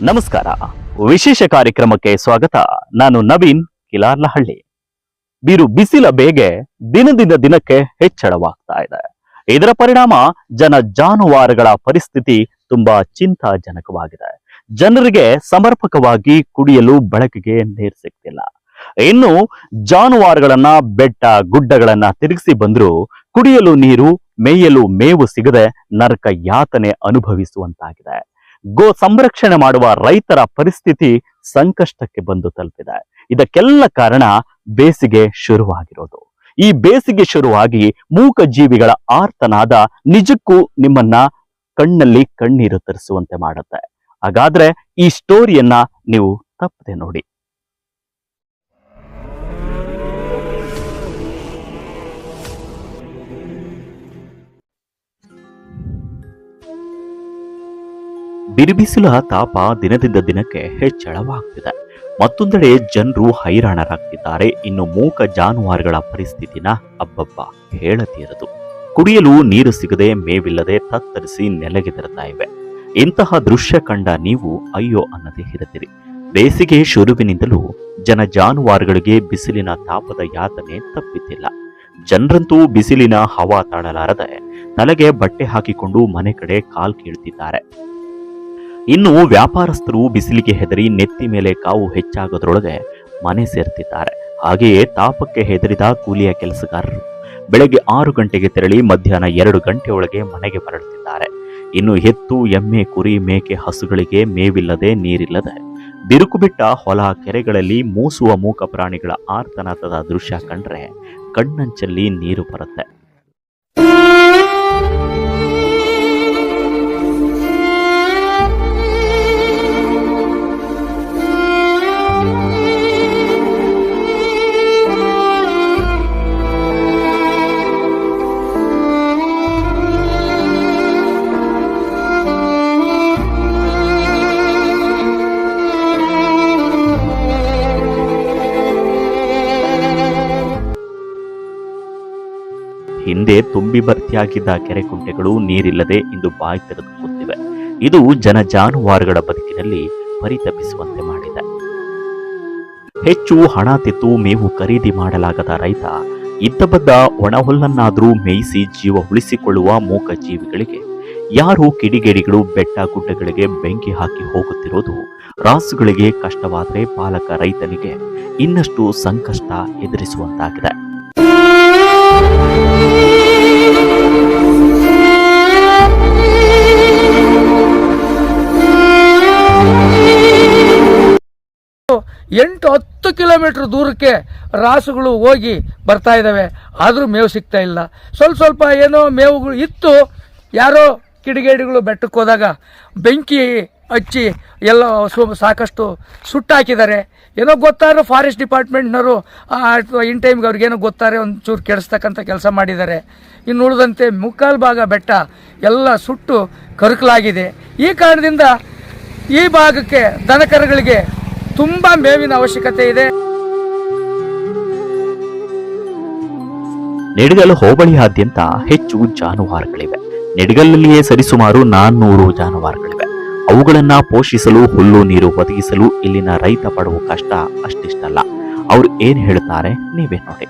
ನಮಸ್ಕಾರ. ವಿಶೇಷ ಕಾರ್ಯಕ್ರಮಕ್ಕೆ ಸ್ವಾಗತ. ನಾನು ನವೀನ್ ಕಿಲಾರ್ಲಹಳ್ಳಿ ಬೀರು ಬಿಸಿಲ ಬೇಗೆ ದಿನದಿಂದ ದಿನಕ್ಕೆ ಹೆಚ್ಚಳವಾಗ್ತಾ ಇದೆ. ಇದರ ಪರಿಣಾಮ ಜನ ಜಾನುವಾರುಗಳ ಪರಿಸ್ಥಿತಿ ತುಂಬಾ ಚಿಂತಾಜನಕವಾಗಿದೆ. ಜನರಿಗೆ ಸಮರ್ಪಕವಾಗಿ ಕುಡಿಯಲು ಬಳಕೆಗೆ ನೀರು ಸಿಗ್ತಿಲ್ಲ. ಇನ್ನು ಜಾನುವಾರುಗಳನ್ನ, ಬೆಟ್ಟ, ಗುಡ್ಡಗಳನ್ನ ತಿರುಗಿಸಿ ಬಂದರೂ ಕುಡಿಯಲು ನೀರು, ಮೇಯಲು ಮೇವು ಸಿಗದೆ ನರಕ ಯಾತನೆ ಅನುಭವಿಸುವಂತಾಗಿದೆ. ಗೋ ಸಂರಕ್ಷಣೆ ಮಾಡುವ ರೈತರ ಪರಿಸ್ಥಿತಿ ಸಂಕಷ್ಟಕ್ಕೆ ಬಂದು ತಲುಪಿದೆ. ಇದಕ್ಕೆಲ್ಲ ಕಾರಣ ಬೇಸಿಗೆ ಶುರುವಾಗಿರೋದು. ಈ ಬೇಸಿಗೆ ಶುರುವಾಗಿ ಮೂಕ ಜೀವಿಗಳ ಆರ್ತನಾದ ನಿಜಕ್ಕೂ ನಿಮ್ಮನ್ನ ಕಣ್ಣಲ್ಲಿ ಕಣ್ಣೀರು ತರಿಸುವಂತೆ ಮಾಡುತ್ತೆ. ಹಾಗಾದ್ರೆ ಈ ಸ್ಟೋರಿಯನ್ನ ನೀವು ತಪ್ಪದೆ ನೋಡಿ. ಬಿರುಬಿಸಿಲ ತಾಪ ದಿನದಿಂದ ದಿನಕ್ಕೆ ಹೆಚ್ಚಳವಾಗ್ತಿದೆ. ಮತ್ತೊಂದೆಡೆ ಜನರು ಹೈರಾಣರಾಗ್ತಿದ್ದಾರೆ. ಇನ್ನು ಮೂಕ ಜಾನುವಾರುಗಳ ಪರಿಸ್ಥಿತಿನ ಅಬ್ಬಬ್ಬ ಹೇಳತೀರದು ಕುಡಿಯಲು ನೀರು ಸಿಗದೆ ಮೇವಿಲ್ಲದೆ ತತ್ತರಿಸಿ ನೆಲಗೆದರ್ತಾ ಇವೆ. ಇಂತಹ ದೃಶ್ಯ ಕಂಡ ನೀವು, ಅಯ್ಯೋ ಅನ್ನದೇ ಇರುತ್ತೀರಿ ಬೇಸಿಗೆ ಶುರುವಿನಿಂದಲೂ ಜನ ಜಾನುವಾರುಗಳಿಗೆ ಬಿಸಿಲಿನ ತಾಪದ ಯಾತನೆ ತಪ್ಪಿದ್ದಿಲ್ಲ. ಜನರಂತೂ ಬಿಸಿಲಿನ ಹವಾ ತಾಳಲಾರದೆ, ತಲೆಗೆ ಬಟ್ಟೆ ಹಾಕಿಕೊಂಡು ಮನೆ ಕಡೆ ಕಾಲ್ ಕೀಳ್ತಿದ್ದಾರೆ. ಇನ್ನು ವ್ಯಾಪಾರಸ್ಥರು ಬಿಸಿಲಿಗೆ ಹೆದರಿ ನೆತ್ತಿ ಮೇಲೆ ಕಾವು ಹೆಚ್ಚಾಗೋದ್ರೊಳಗೆ ಮನೆ ಸೇರ್ತಿದ್ದಾರೆ. ಹಾಗೆಯೇ ತಾಪಕ್ಕೆ ಹೆದರಿದ ಕೂಲಿಯ ಕೆಲಸಗಾರರು ಬೆಳಗ್ಗೆ ಆರು ಗಂಟೆಗೆ ತೆರಳಿ ಮಧ್ಯಾಹ್ನ ಎರಡು ಗಂಟೆಯೊಳಗೆ ಮನೆಗೆ ಮರಳುತ್ತಿದ್ದಾರೆ. ಇನ್ನು ಎತ್ತು, ಎಮ್ಮೆ, ಕುರಿ, ಮೇಕೆ, ಹಸುಗಳಿಗೆ ಮೇವಿಲ್ಲದೆ ನೀರಿಲ್ಲದೆ ಬಿರುಕು ಬಿಟ್ಟ ಹೊಲ ಕೆರೆಗಳಲ್ಲಿ ಮೂಸುವ ಮೂಕ ಪ್ರಾಣಿಗಳ ಆರ್ತನಾದದ ದೃಶ್ಯ ಕಂಡ್ರೆ ಕಣ್ಣಂಚಲ್ಲಿ ನೀರು ಬರುತ್ತೆ. ಹಿಂದೆ ತುಂಬಿ ಭರ್ತಿಯಾಗಿದ್ದ ಕೆರೆ ಕುಂಟೆಗಳು ನೀರಿಲ್ಲದೆ ಇಂದು ಬಾಯಿ ತೆರೆದು ಇದು ಜನ ಜಾನುವಾರುಗಳ ಬದುಕಿನಲ್ಲಿ ಪರಿತಪಿಸುವಂತೆ ಮಾಡಿದೆ. ಹೆಚ್ಚು ಹಣ ತೆತ್ತು ಮೇವು ಖರೀದಿ ಮಾಡಲಾಗದ ರೈತ ಇದ್ದಬದ್ದ ಒಣಹುಲ್ಲನ್ನಾದರೂ ಮೇಯಿಸಿ ಜೀವ ಉಳಿಸಿಕೊಳ್ಳುವ ಮೂಕ ಜೀವಿಗಳಿಗೆ, ಯಾರು ಕಿಡಿಗೇಡಿಗಳು ಬೆಟ್ಟ ಗುಡ್ಡಗಳಿಗೆ ಬೆಂಕಿ ಹಾಕಿ ಹೋಗುತ್ತಿರೋದು ರಾಸುಗಳಿಗೆ ಕಷ್ಟವಾದರೆ ಪಾಲಕ ರೈತನಿಗೆ ಇನ್ನಷ್ಟು ಸಂಕಷ್ಟ ಎದುರಿಸುವಂತಾಗಿದೆ. ಎಂಟು ಹತ್ತು ಕಿಲೋಮೀಟ್ರ್ ದೂರಕ್ಕೆ ರಾಸುಗಳು ಹೋಗಿ ಬರ್ತಾ ಇದ್ದಾವೆ. ಆದರೂ ಮೇವು ಸಿಗ್ತಾ ಇಲ್ಲ. ಸ್ವಲ್ಪ ಸ್ವಲ್ಪ ಏನೋ ಮೇವುಗಳು ಇತ್ತು. ಯಾರೋ ಕಿಡಿಗೇಡಿಗಳು ಬೆಟ್ಟಕ್ಕೆ ಹೋದಾಗ ಬೆಂಕಿ ಹಚ್ಚಿ ಎಲ್ಲ ಸಾಕಷ್ಟು ಸುಟ್ಟಾಕಿದ್ದಾರೆ ಏನೋ ಗೊತ್ತಾರೋ ಫಾರೆಸ್ಟ್ ಡಿಪಾರ್ಟ್ಮೆಂಟ್ನವರು ಇನ್ ಟೈಮ್ಗೆ ಅವ್ರಿಗೇನೋ ಗೊತ್ತಾರೆ, ಒಂಚೂರು ಕೆಡಿಸ್ತಕ್ಕಂಥ ಕೆಲಸ ಮಾಡಿದ್ದಾರೆ. ಇನ್ನು ಉಳಿದಂತೆ ಮುಕ್ಕಾಲು ಭಾಗ ಬೆಟ್ಟ ಎಲ್ಲ ಸುಟ್ಟು ಕರುಕಲಾಗಿದೆ. ಈ ಕಾರಣದಿಂದ ಈ ಭಾಗಕ್ಕೆ ದನಕರುಗಳಿಗೆ ತುಂಬ ಮೇವಿನ ಅವಶ್ಯಕತೆ ಇದೆ. ನಿಡಗಲ್ ಹೋಬಳಿಯಾದ್ಯಂತ ಹೆಚ್ಚು ಜಾನುವಾರುಗಳಿವೆ. ನಿಡಗಲ್ಲಲ್ಲಿಯೇ ಸರಿಸುಮಾರು ನಾನ್ನೂರು ಜಾನುವಾರುಗಳಿವೆ. ಅವುಗಳನ್ನ ಪೋಷಿಸಲು, ಹುಲ್ಲು, ನೀರು ಒದಗಿಸಲು ಇಲ್ಲಿನ ರೈತ ಪಡುವ ಕಷ್ಟ ಅಷ್ಟಿಷ್ಟಲ್ಲ. ಅವ್ರು ಏನ್ ಹೇಳ್ತಾರೆ, ನೀವೇ ನೋಡಿ.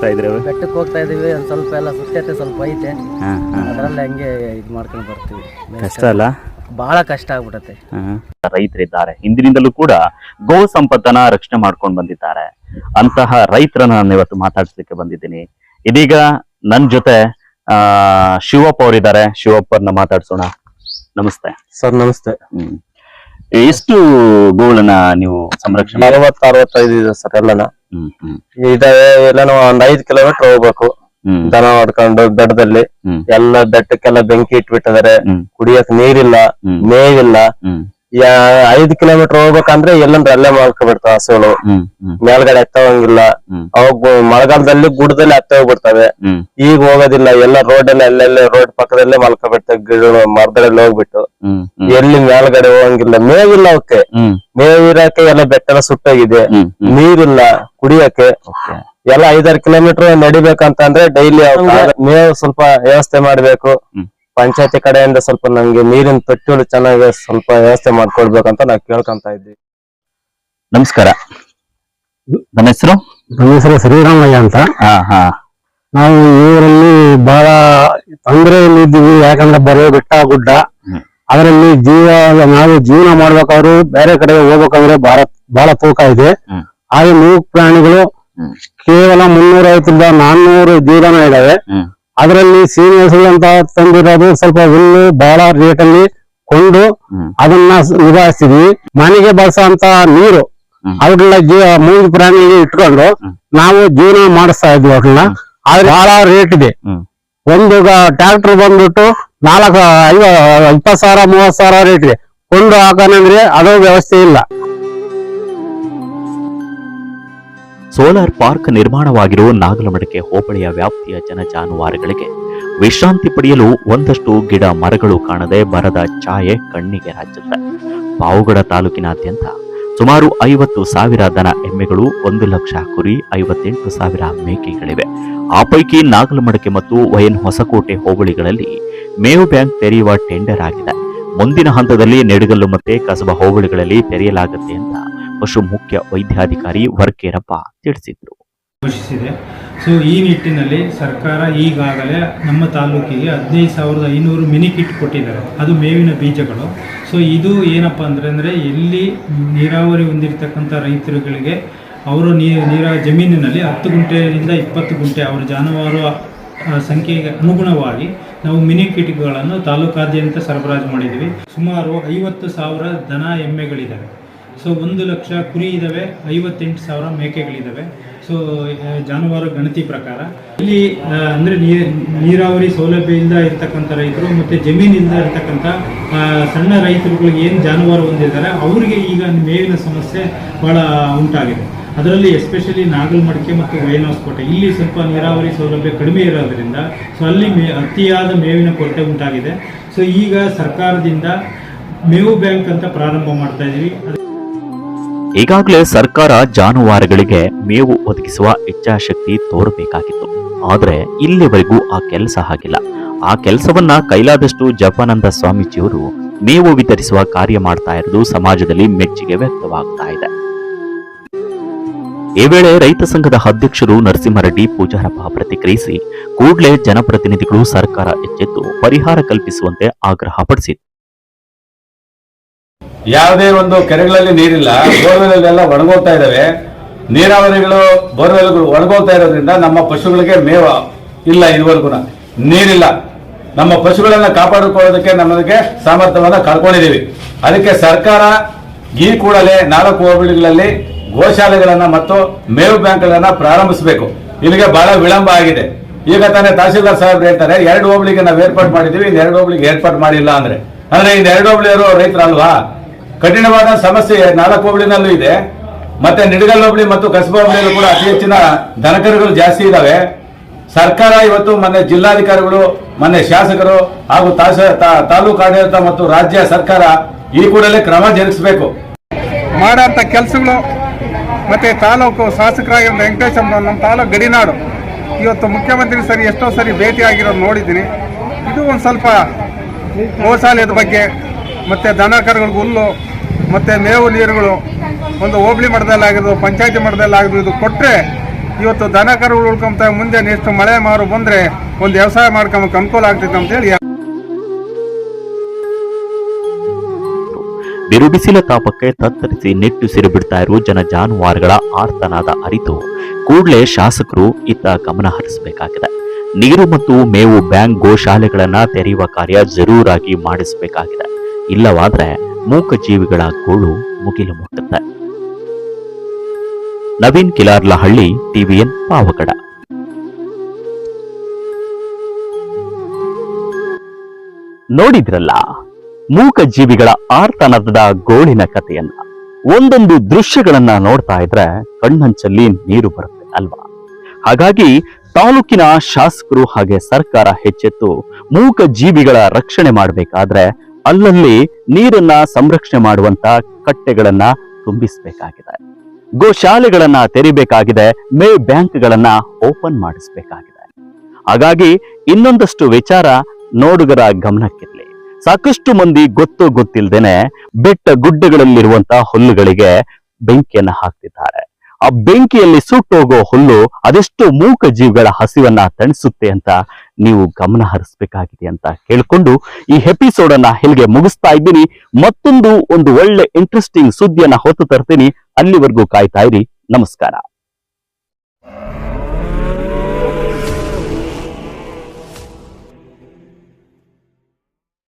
ಬೆಟ್ಟಕ್ಕೆ ಹೋಗ್ತಾ ಇದೀವಿ ಒಂದ್ ಸ್ವಲ್ಪ ಎಲ್ಲ ಸುಸ್ತೈತೆ ಸ್ವಲ್ಪ ಐತೆ. ಅದರಲ್ಲಿ ಹಂಗೆ ಇದು ಮಾಡ್ಕೊಂಡು ಬರ್ತೀವಿ. ಕಷ್ಟ ಅಲ್ಲ? ಬಹಳ ಕಷ್ಟ ಆಗ್ಬಿಡತ್ತೆ ರೈತರಿದ್ದಾರೆ. ಹಿಂದಿನಿಂದಲೂ ಕೂಡ ಗೋ ಸಂಪತ್ತನ್ನ ರಕ್ಷಣೆ ಮಾಡ್ಕೊಂಡು ಬಂದಿದ್ದಾರೆ. ಅಂತಹ ರೈತರನ್ನ ನಾನು ಇವತ್ತು ಮಾತಾಡ್ಸ್ಲಿಕ್ಕೆ ಬಂದಿದ್ದೀನಿ. ಇದೀಗ ನನ್ ಜೊತೆ ಆ ಶಿವಪ್ಪ ಅವರಿದ್ದಾರೆ. ಶಿವಪ್ಪರ್ನ ಮಾತಾಡ್ಸೋಣ. ನಮಸ್ತೆ. ಸರ್ ನಮಸ್ತೆ. ಹ್ಮ್. ಎಷ್ಟು ಗೋಳನ್ನ ನೀವು ಸಂರಕ್ಷಣೆ ನಲವತ್ತು ಅರವತ್ತೈದು ಇದೆ ಸರ್ ಎಲ್ಲನ. ಎಲ್ಲಾನು ಒಂದ್ ಐದ್ ಕಿಲೋಮೀಟರ್ ಹೋಗ್ಬೇಕು ದನ ಹೊಡ್ಕೊಂಡು ಬೆಟ್ಟದಲ್ಲಿ. ಎಲ್ಲ ಬೆಟ್ಟಕ್ಕೆಲ್ಲ ಬೆಂಕಿ ಇಟ್ಬಿಟ್ಟಿದ್ದಾರೆ. ಕುಡಿಯಕ್ ನೀರಿಲ್ಲ. ಮೇವಿಲ್ಲ ಯಾ ಐದ್ ಕಿಲೋಮೀಟರ್ ಹೋಗ್ಬೇಕಂದ್ರೆ ಎಲ್ಲಂದ್ರೆ ಅಲ್ಲೇ ಮಾಡ್ಕೊಬಿಡ್ತಾವ ಹಸುಗಳು. ಮೇಲ್ಗಡೆ ಹತ್ತವಂಗಿಲ್ಲ. ಅವಾಗ ಮಳೆಗಾಲದಲ್ಲಿ ಗುಡ್ಡದಲ್ಲಿ ಹತ್ತ ಹೋಗ್ಬಿಡ್ತವೆ ಈಗ ಹೋಗೋದಿಲ್ಲ ಎಲ್ಲ ರೋಡ್ ಅಲ್ಲಿ ಅಲ್ಲೆಲ್ಲ ರೋಡ್ ಪಕ್ಕದಲ್ಲೇ ಮಲ್ಕೊಬಿಡ್ತವೆ ಗಿಡ ಮರದಲ್ಲಿ ಹೋಗ್ಬಿಟ್ಟು. ಎಲ್ಲಿ ಮೇಲ್ಗಡೆ ಹೋಗಂಗಿಲ್ಲ. ಮೇವಿಲ್ಲ ಅವಕ್ಕೆ. ಮೇವಿರಕ್ಕೆ ಎಲ್ಲ ಬೆಟ್ಟನ ಸುಟ್ಟೋಗಿದೆ. ನೀರಿಲ್ಲ ಕುಡಿಯಕ್ಕೆ. ಎಲ್ಲ ಐದಾರು ಕಿಲೋಮೀಟರ್ ನಡಿಬೇಕಂತಂದ್ರೆ ಡೈಲಿ ಮೇವು ಸ್ವಲ್ಪ ವ್ಯವಸ್ಥೆ ಮಾಡ್ಬೇಕು. ಪಂಚಾಯತಿ ಕಡೆಯಿಂದ ಸ್ವಲ್ಪ ನಂಗೆ ನೀರಿನ ತೊಟ್ಟಿಗಳು ಚೆನ್ನಾಗಿ ಸ್ವಲ್ಪ ವ್ಯವಸ್ಥೆ ಮಾಡ್ಕೊಡ್ಬೇಕಂತ ನಾವು ಕೇಳ್ಕೊಂತ ಇದ್ವಿ ನಮಸ್ಕಾರ. ನನ್ನ ಹೆಸರು? ನಮ್ಮ ಹೆಸರು ಶ್ರೀರಾಮಯ್ಯ ಅಂತ. ಹಾ ಹಾ. ನಾವು ಇವರಲ್ಲಿ ಬಹಳ ತೊಂದರೆಯಲ್ಲಿ ಇದ್ದೀವಿ ಯಾಕಂದ್ರೆ ಬರೋ ಬೆಟ್ಟ ಗುಡ್ಡ. ಅದರಲ್ಲಿ ಜೀವ ನಾವು ಜೀವನ ಮಾಡ್ಬೇಕಾದ್ರು ಬೇರೆ ಕಡೆ ಹೋಗ್ಬೇಕಂದ್ರೆ ಬಹಳ ಬಹಳ ತೂಕ ಇದೆ. ಹಾಗೆ ಮೂಕ್ ಪ್ರಾಣಿಗಳು ಕೇವಲ ಮುನ್ನೂರ ಐವತ್ತರಿಂದ ನಾನ್ನೂರು ಜೀವನ ಇದಾವೆ. ಅದರಲ್ಲಿ ಸೀನಿಯರ್ಸ್ ಅಂತ ತಂದಿರೋದು ಸ್ವಲ್ಪ ಹುಲ್ಲು ಬಹಳ ರೇಟ್ ಅಲ್ಲಿ ಕೊಂಡು ಅದನ್ನ ನಿಭಾಯಿಸ್ತೀವಿ. ನಿಭಾಯಿಸ್ತಿದ್ವಿ ಮನೆಗೆ ಬಳಸುವಂತ ನೀರು. ಅವ್ರನ್ನ ಜೀವ ಪ್ರಾಣಿ ಪ್ರಾಣಿಗೆ ಇಟ್ಕೊಂಡು ನಾವು ಜೀವನ ಮಾಡಿಸ್ತಾ ಇದ್ವಿ ಅವ್ರನ್ನ ಆದ್ರೆ ಬಹಳ ರೇಟ್ ಇದೆ. ಒಂದು ಟ್ರಾಕ್ಟರ್ ಬಂದ್ಬಿಟ್ಟು ನಾಲ್ಕು ಐವ ಇಪ್ಪತ್ ಸಾವಿರ ಮೂವತ್ತು ಸಾವಿರ ರೇಟ್ ಇದೆ. ಕೊಂಡು ಹಾಕೋಣಂದ್ರೆ ಅದು ವ್ಯವಸ್ಥೆ ಇಲ್ಲ. ಸೋಲಾರ್ ಪಾರ್ಕ್ ನಿರ್ಮಾಣವಾಗಿರುವ ನಾಗಲಮಡಕೆ ಹೋಬಳಿಯ ವ್ಯಾಪ್ತಿಯ ಜನ ಜಾನುವಾರುಗಳಿಗೆ ವಿಶ್ರಾಂತಿ ಪಡೆಯಲು ಒಂದಷ್ಟು ಗಿಡ ಮರಗಳು ಕಾಣದೆ ಬರದ ಛಾಯೆ ಕಣ್ಣಿಗೆ ರಾಚುತ್ತೆ. ಪಾವುಗಡ ತಾಲೂಕಿನಾದ್ಯಂತ ಸುಮಾರು ಐವತ್ತು ಸಾವಿರ ದನ ಎಮ್ಮೆಗಳು, ಒಂದು ಲಕ್ಷ ಕುರಿ, ಐವತ್ತೆಂಟು ಸಾವಿರ ಮೇಕೆಗಳಿವೆ. ಆ ಪೈಕಿ ನಾಗಲಮಡಕೆ ಮತ್ತು ವಯನ್ ಹೊಸಕೋಟೆ ಹೋಬಳಿಗಳಲ್ಲಿ ಮೇವು ಬ್ಯಾಂಕ್ ತೆರೆಯುವ ಟೆಂಡರ್ ಆಗಿದೆ. ಮುಂದಿನ ಹಂತದಲ್ಲಿ ನೆಡಗಲ್ಲು ಮತ್ತೆ ಕಸಬಾ ಹೋಬಳಿಗಳಲ್ಲಿ ತೆರೆಯಲಾಗುತ್ತೆ ಅಂತ ಪಶು ಮುಖ್ಯ ವೈದ್ಯಾಧಿಕಾರಿ ವರ್ಕೇರಪ್ಪ ತಿಳಿಸಿದ್ರು. ಘೋಷಿಸಿದೆ. ಸೊ ಈ ನಿಟ್ಟಿನಲ್ಲಿ ಸರ್ಕಾರ ಈಗಾಗಲೇ ನಮ್ಮ ತಾಲೂಕಿಗೆ ಹದಿನೈದು ಸಾವಿರದ ಐನೂರು ಮಿನಿ ಕಿಟ್ ಕೊಟ್ಟಿದ್ದಾರೆ. ಅದು ಮೇವಿನ ಬೀಜಗಳು. ಸೊ ಇದು ಏನಪ್ಪ ಅಂದರೆ ಅಂದರೆ ಎಲ್ಲಿ ನೀರಾವರಿ ಹೊಂದಿರತಕ್ಕಂಥ ರೈತರುಗಳಿಗೆ ಅವರು ನೀರ ಜಮೀನಿನಲ್ಲಿ ಹತ್ತು ಗುಂಟೆಯಿಂದ ಇಪ್ಪತ್ತು ಗುಂಟೆ ಅವರ ಜಾನುವಾರು ಸಂಖ್ಯೆಗೆ ಅನುಗುಣವಾಗಿ ನಾವು ಮಿನಿ ಕಿಟ್ಗಳನ್ನು ತಾಲೂಕಾದ್ಯಂತ ಸರಬರಾಜು ಮಾಡಿದ್ವಿ ಸುಮಾರು ಐವತ್ತು ಸಾವಿರ ದನ ಎಮ್ಮೆಗಳಿದ್ದಾವೆ. ಸೊ ಒಂದು ಲಕ್ಷ ಕುರಿ ಇದ್ದಾವೆ ಐವತ್ತೆಂಟು ಸಾವಿರ ಮೇಕೆಗಳಿದ್ದಾವೆ ಸೊ ಜಾನುವಾರು ಗಣತಿ ಪ್ರಕಾರ. ಇಲ್ಲಿ ಅಂದರೆ ನೀರಾವರಿ ಸೌಲಭ್ಯ ಇಲ್ಲದ ಇರ್ತಕ್ಕಂಥ ರೈತರು ಮತ್ತೆ ಜಮೀನಿಂದ ಇರ್ತಕ್ಕಂಥ ಸಣ್ಣ ರೈತರುಗಳಿಗೆ ಏನು ಜಾನುವಾರು ಹೊಂದಿದ್ದಾರೆ, ಅವರಿಗೆ ಈಗ ಮೇವಿನ ಸಮಸ್ಯೆ ಭಾಳ ಉಂಟಾಗಿದೆ. ಅದರಲ್ಲಿ ಎಸ್ಪೆಷಲಿ ನಾಗಲ್ಮಡಿಕೆ ಮತ್ತು ವೈನೋಸ್ಕೋಟೆ ಇಲ್ಲಿ ಸ್ವಲ್ಪ ನೀರಾವರಿ ಸೌಲಭ್ಯ ಕಡಿಮೆ ಇರೋದ್ರಿಂದ ಸೊ ಅಲ್ಲಿ ಮೇ, ಅತಿಯಾದ ಮೇವಿನ ಕೊರತೆ ಉಂಟಾಗಿದೆ. ಸೊ ಈಗ ಸರ್ಕಾರದಿಂದ ಮೇವು ಬ್ಯಾಂಕ್ ಅಂತ ಪ್ರಾರಂಭ ಮಾಡ್ತಾ ಇದೀವಿ. ಈಗಾಗಲೇ ಸರ್ಕಾರ ಜಾನುವಾರುಗಳಿಗೆ ಮೇವು ಒದಗಿಸುವ ಇಚ್ಛಾಶಕ್ತಿ ತೋರಬೇಕಾಗಿತ್ತು. ಆದರೆ ಇಲ್ಲಿವರೆಗೂ ಆ ಕೆಲಸ ಆಗಿಲ್ಲ. ಆ ಕೆಲಸವನ್ನ ಕೈಲಾದಷ್ಟು ಜಪಾನಂದ ಸ್ವಾಮೀಜಿಯವರು ಮೇವು ವಿತರಿಸುವ ಕಾರ್ಯ ಮಾಡ್ತಾ ಇರೋದು ಸಮಾಜದಲ್ಲಿ ಮೆಚ್ಚುಗೆ ವ್ಯಕ್ತವಾಗ್ತಾ ಇದೆ. ಈ ವೇಳೆ ರೈತ ಸಂಘದ ಅಧ್ಯಕ್ಷರು ನರಸಿಂಹರೆಡ್ಡಿ ಪೂಜಾರಪ್ಪ ಪ್ರತಿಕ್ರಿಯಿಸಿ, ಕೂಡಲೇ ಜನಪ್ರತಿನಿಧಿಗಳು ಸರ್ಕಾರ ಎಚ್ಚೆತ್ತು ಪರಿಹಾರ ಕಲ್ಪಿಸುವಂತೆ ಆಗ್ರಹಪಡಿಸಿದರು ಯಾವುದೇ ಒಂದು ಕೆರೆಗಳಲ್ಲಿ ನೀರಿಲ್ಲ ಬೋರ್ವೆಲ್ಲೆಲ್ಲ ಒಣಗೋಗ್ತಾ ಇದಾವೆ ನೀರಾವರಿಗಳು, ಬೋರ್ವೆಲ್ಗಳು ಒಣಗೋಗ್ತಾ ಇರೋದ್ರಿಂದ ನಮ್ಮ ಪಶುಗಳಿಗೆ ಮೇವ ಇಲ್ಲ ಇದುವರೆಗೂ. ನೀರಿಲ್ಲ. ನಮ್ಮ ಪಶುಗಳನ್ನ ಕಾಪಾಡಿಕೊಳ್ಳೋದಕ್ಕೆ ನಮಗೆ ಸಾಮರ್ಥ್ಯವನ್ನು ಕಳ್ಕೊಂಡಿದ್ದೀವಿ. ಅದಕ್ಕೆ ಸರ್ಕಾರ ಈ ಕೂಡಲೇ ನಾಲ್ಕು ಹೋಬಳಿಗಳಲ್ಲಿ ಗೋಶಾಲೆಗಳನ್ನು ಮತ್ತು ಮೇವು ಬ್ಯಾಂಕ್ಗಳನ್ನು ಪ್ರಾರಂಭಿಸಬೇಕು. ಇಲ್ಲಿಗೆ ಬಹಳ ವಿಳಂಬ ಆಗಿದೆ. ಈಗ ತಾನೇ ತಹಸೀಲ್ದಾರ್ ಸಾಹೇಬ್ರು ಹೇಳ್ತಾರೆ, ಎರಡು ಹೋಬಳಿಗೆ ನಾವು ಏರ್ಪಾಟ್ ಮಾಡಿದೀವಿ ಇನ್ನು ಎರಡು ಹೋಬಳಿಗೆ ಏರ್ಪಾಟ್ ಮಾಡಿಲ್ಲ ಅಂದ್ರೆ. ಅಂದ್ರೆ ಇನ್ನು ಎರಡು ಹೋಬಳಿಯವರು ರೈತರಲ್ವಾ? ಕಠಿಣವಾದ ಸಮಸ್ಯೆ ನಾಲ್ಕು ಹೋಬಳಿನಲ್ಲೂ ಇದೆ. ಮತ್ತೆ ನಿಡಗಲ್ ಹೋಬಳಿ ಮತ್ತು ಕಸಬಾ ಹೋಬಳಿಯಲ್ಲೂ ಕೂಡ ಅತಿ ಹೆಚ್ಚಿನ ದನಕರುಗಳು ಜಾಸ್ತಿ ಇದಾವೆ. ಸರ್ಕಾರ ಇವತ್ತು ಮೊನ್ನೆ ಜಿಲ್ಲಾಧಿಕಾರಿಗಳು, ಮೊನ್ನೆ ಶಾಸಕರು ಹಾಗೂ ತಾಲೂಕು ಆಡಳಿತ ಮತ್ತು ರಾಜ್ಯ ಸರ್ಕಾರ ಈ ಕೂಡಲೇ ಕ್ರಮ ಜರುಗಿಸಬೇಕು. ಮಾಡಂತ ಕೆಲಸಗಳು ಮತ್ತೆ ತಾಲೂಕು ಶಾಸಕರಾಗಿರೋ ವೆಂಕಟೇಶ್ ನಮ್ಮ ತಾಲೂಕು ಗಡಿನಾಡು. ಇವತ್ತು ಮುಖ್ಯಮಂತ್ರಿ ಸರಿ, ಎಷ್ಟೋ ಸರಿ ಭೇಟಿ ಆಗಿರೋದು ನೋಡಿದ್ದೀನಿ. ಇದು ಒಂದು ಸ್ವಲ್ಪ ಗೋಶಾಲೆದ ಬಗ್ಗೆ ಮತ್ತು ದನ ಕರುಗಳಿಗೆ ಹುಲ್ಲು, ಮತ್ತು ಮೇವು ನೀರುಗಳು ಒಂದು ಹೋಬಳಿ ಮಟ್ಟದಲ್ಲಾಗಿರೋದು ಪಂಚಾಯತಿ ಮಟ್ಟದಲ್ಲಾಗಿರೋದು ಇದು ಕೊಟ್ಟರೆ ಇವತ್ತು ದನ ಕರುಗಳು ಉಳ್ಕೊಂತ ಮುಂದೆ ನೆಕ್ಸ್ಟ್ ಮಳೆ ಮಾರು ಬಂದರೆ ಒಂದು ವ್ಯವಸಾಯ ಮಾಡ್ಕೊಂಬಕ್ಕೆ ಅನುಕೂಲ ಆಗ್ತೈತೆ ಅಂತೇಳಿ ಬಿರುಬಿಸಿಲ ತಾಪಕ್ಕೆ ತತ್ತರಿಸಿ ನಿಟ್ಟುಸಿರು ಬಿಡ್ತಾ ಇರುವ ಜನ ಜಾನುವಾರುಗಳ ಆರ್ತನಾದ ಅರಿತು ಕೂಡಲೇ ಶಾಸಕರು ಇತ್ತ ಗಮನ ಹರಿಸಬೇಕಾಗಿದೆ. ನೀರು ಮತ್ತು ಮೇವು ಬ್ಯಾಂಕ್ ಗೋಶಾಲೆಗಳನ್ನು ತೆರೆಯುವ ಕಾರ್ಯ ಜರೂರಾಗಿ ಮಾಡಿಸಬೇಕಾಗಿದೆ. ಇಲ್ಲವಾದ್ರೆ ಮೂಕ ಜೀವಿಗಳ ಗೋಳು ಮುಗಿಲು ಮುಟ್ಟುತ್ತೆ. ನವೀನ್ ಕಿಲಾರ್ಲಹಳ್ಳಿ, ಟಿವಿಎನ್ ಪಾವಗಡ. ನೋಡಿದ್ರಲ್ಲ ಮೂಕ ಜೀವಿಗಳ ಆರ್ತನದ ಗೋಳಿನ ಕಥೆಯನ್ನ. ಒಂದೊಂದು ದೃಶ್ಯಗಳನ್ನ ನೋಡ್ತಾ ಇದ್ರೆ ಕಣ್ಣಂಚಲ್ಲಿ ನೀರು ಬರುತ್ತೆ ಅಲ್ವಾ? ಹಾಗಾಗಿ ತಾಲೂಕಿನ ಶಾಸಕರು ಹಾಗೆ ಸರ್ಕಾರ ಹೆಚ್ಚೆತ್ತು ಮೂಕ ಜೀವಿಗಳ ರಕ್ಷಣೆ ಮಾಡಬೇಕಾದ್ರೆ ಅಲ್ಲಲ್ಲಿ ನೀರನ್ನ ಸಂರಕ್ಷಣೆ ಮಾಡುವಂತ ಕಟ್ಟೆಗಳನ್ನ ತುಂಬಿಸಬೇಕಾಗಿದೆ. ಗೋಶಾಲೆಗಳನ್ನ ತೆರಿಬೇಕಾಗಿದೆ, ಮೇ ಬ್ಯಾಂಕ್ಗಳನ್ನ ಓಪನ್ ಮಾಡಿಸಬೇಕಾಗಿದೆ. ಹಾಗಾಗಿ ಇನ್ನೊಂದಷ್ಟು ವಿಚಾರ ನೋಡುಗರ ಗಮನಕ್ಕಿರಲಿ. ಸಾಕಷ್ಟು ಮಂದಿ ಗೊತ್ತು ಗೊತ್ತಿಲ್ದೇನೆ ಬೆಟ್ಟ ಗುಡ್ಡಗಳಲ್ಲಿರುವಂತಹ ಹುಲ್ಲುಗಳಿಗೆ ಬೆಂಕಿಯನ್ನ ಹಾಕ್ತಿದ್ದಾರೆ. ಆ ಬೆಂಕಿಯಲ್ಲಿ ಸುಟ್ಟೋಗೋ ಹುಲ್ಲು ಅದೆಷ್ಟು ಮೂಕ ಜೀವಿಗಳ ಹಸಿವನ್ನ ತಣಿಸುತ್ತೆ ಅಂತ ನೀವು ಗಮನ ಹರಿಸ್ಬೇಕಾಗಿದೆ ಅಂತ ಹೇಳ್ಕೊಂಡು ಈ ಎಪಿಸೋಡ್ ಅನ್ನ ಇಲ್ಲಿಗೆ ಮುಗಿಸ್ತಾ ಇದ್ದೀನಿ. ಮತ್ತೊಂದು ಒಂದು ಒಳ್ಳೆ ಇಂಟ್ರೆಸ್ಟಿಂಗ್ ಸುದ್ದಿಯನ್ನ ಹೊತ್ತು ತರ್ತೀನಿ. ಅಲ್ಲಿವರೆಗೂ ಕಾಯ್ತಾ ಇರಿ. ನಮಸ್ಕಾರ.